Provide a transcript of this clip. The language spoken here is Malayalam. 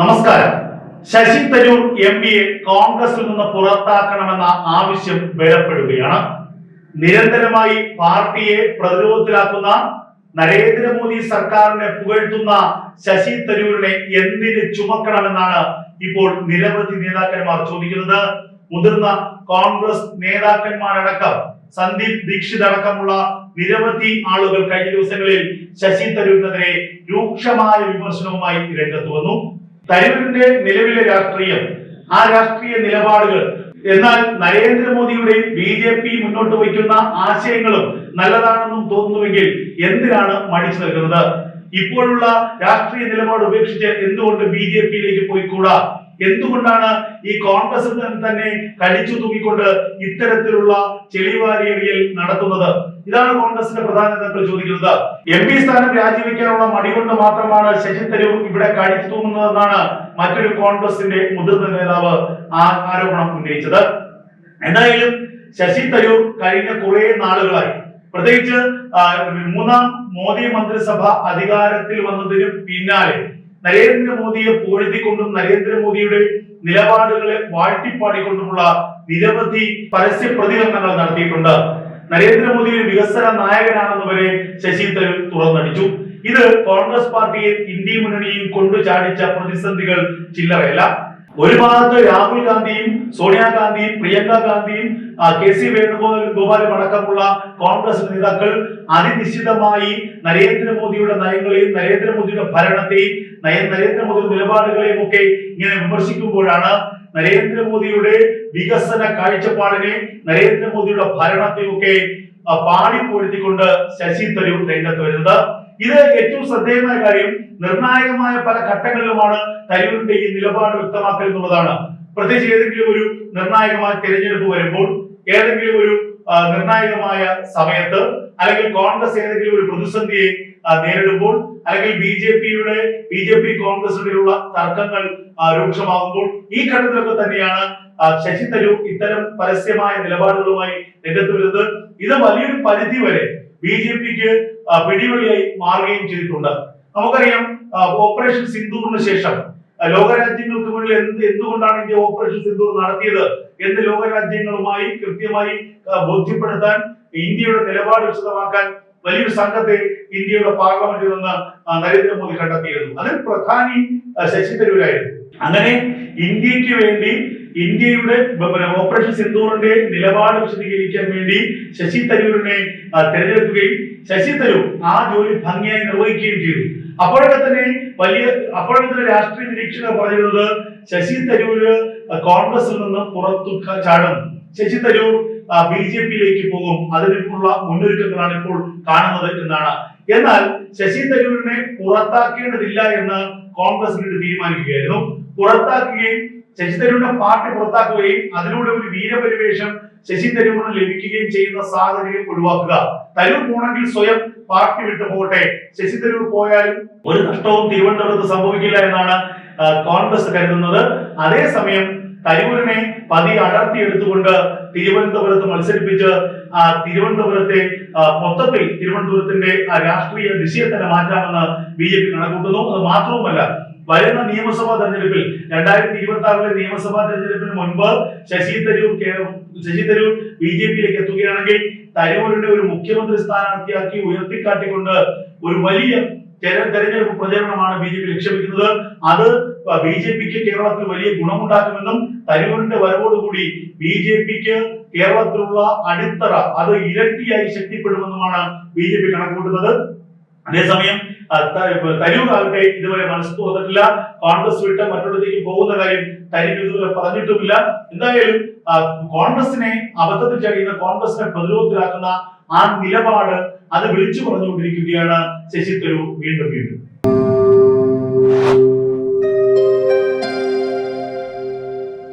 നമസ്കാരം. ശശി തരൂർ എം പിയെ കോൺഗ്രസിൽ നിന്ന് പുറത്താക്കണമെന്ന ആവശ്യം ബലപ്പെടുകയാണ്. നിരന്തരമായി പാർട്ടിയെ പ്രതിരോധത്തിലാക്കുന്ന നരേന്ദ്രമോദി സർക്കാരിനെ പുകഴ്ത്തുന്ന ശശി തരൂരിനെ എന്തിന് ചുമക്കണമെന്നാണ് ഇപ്പോൾ നിരവധി നേതാക്കന്മാർ ചോദിക്കുന്നത്. മുതിർന്ന കോൺഗ്രസ് നേതാക്കന്മാരടക്കം സന്ദീപ് ദീക്ഷിത് അടക്കമുള്ള നിരവധി ആളുകൾ കഴിഞ്ഞ ദിവസങ്ങളിൽ ശശി തരൂരിനെതിരെ രൂക്ഷമായ വിമർശനവുമായി രംഗത്ത് വന്നു. തരൂരിന്റെ നിലവിലെ രാഷ്ട്രീയം ആ രാഷ്ട്രീയ നിലപാടുകൾ. എന്നാൽ നരേന്ദ്രമോദിയുടെ ബി ജെ പി മുന്നോട്ട് വയ്ക്കുന്ന ആശയങ്ങളും നല്ലതാണെന്നും തോന്നുന്നുവെങ്കിൽ എന്തിനാണ് മടിച്ചു നിൽക്കുന്നത്? ഇപ്പോഴുള്ള രാഷ്ട്രീയ നിലപാട് ഉപേക്ഷിച്ച് എന്തുകൊണ്ട് ബി ജെ പിയിലേക്ക് പോയിക്കൂടാ? എന്തുകൊണ്ടാണ് ഈ കോൺഗ്രസ് തന്നെ കടിച്ചു തൂക്കിക്കൊണ്ട് ഇത്തരത്തിലുള്ള ചെളിവാരിയറിയൽ നടത്തുന്നത്? ഇതാണ് കോൺഗ്രസിന്റെ പ്രധാന നേതാക്കൾ ചോദിക്കുന്നത്. എം പി സ്ഥാനം രാജിവെക്കാനുള്ള മടി കൊണ്ട് മാത്രമാണ് ശശി തരൂർ ഇവിടെ കഴിച്ചു തൂങ്ങുന്നതെന്നാണ് മറ്റൊരു കോൺഗ്രസിന്റെ മുതിർന്ന നേതാവ് ആരോപണം ഉന്നയിച്ചത്. എന്തായാലും ശശി തരൂർ കഴിഞ്ഞ കുറെ നാളുകളായി. പ്രത്യേകിച്ച് മൂന്നാം മോദി മന്ത്രിസഭ അധികാരത്തിൽ വന്നതിന് പിന്നാലെ നരേന്ദ്രമോദിയെ പുകഴ്ത്തിക്കൊണ്ടും നരേന്ദ്രമോദിയുടെ നിലപാടുകളെ വാഴ്ത്തിപ്പാടിക്കൊണ്ടുമുള്ള നിരവധി പരസ്യ പ്രതികരണങ്ങൾ നടത്തിയിട്ടുണ്ട്. നരേന്ദ്രമോദി ഒരു വികസന നായകനാണെന്ന് വരെ ശശി തരൂർ തുറന്നടിച്ചു. ഇത് കോൺഗ്രസ് പാർട്ടിയെ ഇന്ത്യ മുന്നണിയും കൊണ്ടു ചാടിച്ച പ്രതിസന്ധികൾ ചില്ലറയല്ല. ഒരു ഭാഗത്ത് രാഹുൽ ഗാന്ധിയും സോണിയാഗാന്ധിയും പ്രിയങ്ക ഗാന്ധിയും കെ സി വേണുഗോപാൽ അടക്കമുള്ള കോൺഗ്രസ് നേതാക്കൾ അതിനിശ്ചിതമായി നരേന്ദ്രമോദിയുടെ നയങ്ങളെയും നരേന്ദ്രമോദിയുടെ ഭരണത്തെയും നരേന്ദ്രമോദിയുടെ നിലപാടുകളെയും ഒക്കെ ഇങ്ങനെ വിമർശിക്കുമ്പോഴാണ് നരേന്ദ്രമോദിയുടെ വികസന കാഴ്ചപ്പാടിനെ നരേന്ദ്രമോദിയുടെ ഭരണത്തെയൊക്കെ പാടിപ്പൊഴുത്തിക്കൊണ്ട് ശശി തരൂർ രംഗത്ത് വരുന്നത്. ഇത് ഏറ്റവും ശ്രദ്ധേയമായ കാര്യം നിർണായകമായ പല ഘട്ടങ്ങളിലുമാണ് തരൂരിന്റെ ഈ നിലപാട് വ്യക്തമാക്കൽ എന്നുള്ളതാണ് പ്രത്യേകിച്ച് ഏതെങ്കിലും ഒരു നിർണായകമായ തിരഞ്ഞെടുപ്പ് വരുമ്പോൾ ഏതെങ്കിലും ഒരു നിർണായകമായ സമയത്ത് അല്ലെങ്കിൽ കോൺഗ്രസ് ഏതെങ്കിലും ഒരു പ്രതിസന്ധിയെ നേരിടുമ്പോൾ അല്ലെങ്കിൽ ബി ജെ പിയുടെ ബി ജെ പി കോൺഗ്രസിലുള്ള തർക്കങ്ങൾ രൂക്ഷമാകുമ്പോൾ ഈ ഘട്ടത്തിലൊക്കെ തന്നെയാണ് ശശി തരൂർ ഇത്തരം പരസ്യമായ നിലപാടുകളുമായി രംഗത്ത് വരുന്നത്. ഇത് വലിയൊരു പരിധി വരെ ബി ജെ പിക്ക് വെടിവെളിയായി മാറുകയും ചെയ്തിട്ടുണ്ട്. നമുക്കറിയാം ഓപ്പറേഷൻ സിന്ദൂറിന് ശേഷം ലോകരാജ്യങ്ങൾക്ക് മുന്നിൽ എന്ത് എന്തുകൊണ്ടാണ് ഇന്ത്യ ഓപ്പറേഷൻ സിന്ദൂർ നടത്തിയത് എന്ന് ലോകരാജ്യങ്ങളുമായി കൃത്യമായി ബോധ്യപ്പെടുത്താൻ ഇന്ത്യയുടെ നിലപാട് വിശദമാക്കാൻ വലിയൊരു സംഘത്തെ ഇന്ത്യയുടെ പാർലമെന്റിൽ നിന്ന് നരേന്ദ്രമോദി കണ്ടെത്തിയിരുന്നു. അതിൽ പ്രധാനി ശശി തരൂരായിരുന്നു. അങ്ങനെ ഇന്ത്യയ്ക്ക് വേണ്ടി ഇന്ത്യയുടെ ഓപ്പറേഷൻ സിന്ധൂറിന്റെ നിലപാട് വിശദീകരിക്കാൻ വേണ്ടി ശശി തരൂരിനെ തിരഞ്ഞെടുക്കുകയും ശശി തരൂർ ആ ജോലി ഭംഗിയായി നിർവഹിക്കുകയും ചെയ്തു. അപ്പോഴൊക്കെ തന്നെ വലിയ അപ്പോഴത്തെ രാഷ്ട്രീയ നിരീക്ഷകർ പറഞ്ഞിരുന്നത് ശശി തരൂര് കോൺഗ്രസിൽ നിന്ന് പുറത്തു ചാടും. ശശി തരൂർ ബി ജെ പിയിലേക്ക് പോകും. അതിനുള്ള മുന്നൊരുക്കങ്ങളാണ് ഇപ്പോൾ കാണുന്നത് എന്നാണ്. എന്നാൽ ശശി തരൂരിനെ പുറത്താക്കേണ്ടതില്ല എന്ന് കോൺഗ്രസ് പിന്നീട് തീരുമാനിക്കുകയായിരുന്നു. പുറത്താക്കുകയും ശശി തരൂരിന്റെ പാർട്ടി പുറത്താക്കുകയും അതിലൂടെ ഒരു വീരപരിവേഷം ശശി തരൂരിന് ലഭിക്കുകയും ചെയ്യുന്ന സാഹചര്യം ഒഴിവാക്കുക. തരൂർ പോണെങ്കിൽ സ്വയം പാർട്ടി വിട്ടു പോകട്ടെ. ശശി തരൂർ പോയാലും ഒരു നഷ്ടവും തിരുവനന്തപുരത്ത് സംഭവിക്കില്ല എന്നാണ് കോൺഗ്രസ് കരുതുന്നത്. അതേസമയം തരൂരിനെ പതി അടർത്തിയെടുത്തുകൊണ്ട് തിരുവനന്തപുരത്ത് മത്സരിപ്പിച്ച് തിരുവനന്തപുരത്തെ മൊത്തത്തിൽ തിരുവനന്തപുരത്തിന്റെ രാഷ്ട്രീയ ദിശയെ തന്നെ മാറ്റാമെന്ന് ബി ജെ പി കണക്കൂട്ടുന്നു അത് മാത്രവുമല്ല വരുന്ന നിയമസഭാ തെരഞ്ഞെടുപ്പിൽ രണ്ടായിരത്തി ഇരുപത്തി ആറിലെ നിയമസഭാ തെരഞ്ഞെടുപ്പിന് മുൻപ് ശശി തരൂർ ശശി തരൂർ ബി ജെ പിയിലേക്ക് എത്തുകയാണെങ്കിൽ തരൂരിനെ ഒരു മുഖ്യമന്ത്രി സ്ഥാനാർത്ഥിയാക്കി ഉയർത്തിക്കാട്ടിക്കൊണ്ട് ഒരു വലിയ തെര- തെരഞ്ഞെടുപ്പ് പ്രചരണമാണ് ബി ജെ പി ലക്ഷ്യം വെക്കുന്നത് അത് ബി ജെ പിക്ക് കേരളത്തിൽ വലിയ ഗുണമുണ്ടാക്കുമെന്നും തരൂരിന്റെ വരവോടുകൂടി ബി ജെ പിക്ക് കേരളത്തിലുള്ള അടിത്തറ അത് ഇരട്ടിയായി ശക്തിപ്പെടുമെന്നുമാണ് ബി ജെ പി കണക്കുകൂട്ടുന്നത്. അതേസമയം തരൂർ ആകട്ടെ ഇതുവരെ മനസ്സ് തുറന്നിട്ടില്ല കോൺഗ്രസ് വിട്ട് മറ്റൊരിടത്തേക്ക് പോകുന്ന കാര്യം തരൂർ ഇതുവരെ പറഞ്ഞിട്ടുമില്ല. എന്തായാലും കോൺഗ്രസിനെ അബദ്ധത്തിൽ ചടിയുന്ന കോൺഗ്രസിനെ പ്രതിരോധത്തിലാക്കുന്ന ആ നിലപാട് അത് വിളിച്ചു പറഞ്ഞുകൊണ്ടിരിക്കുകയാണ് ശശി തരൂർ വീണ്ടും വീണ്ടും.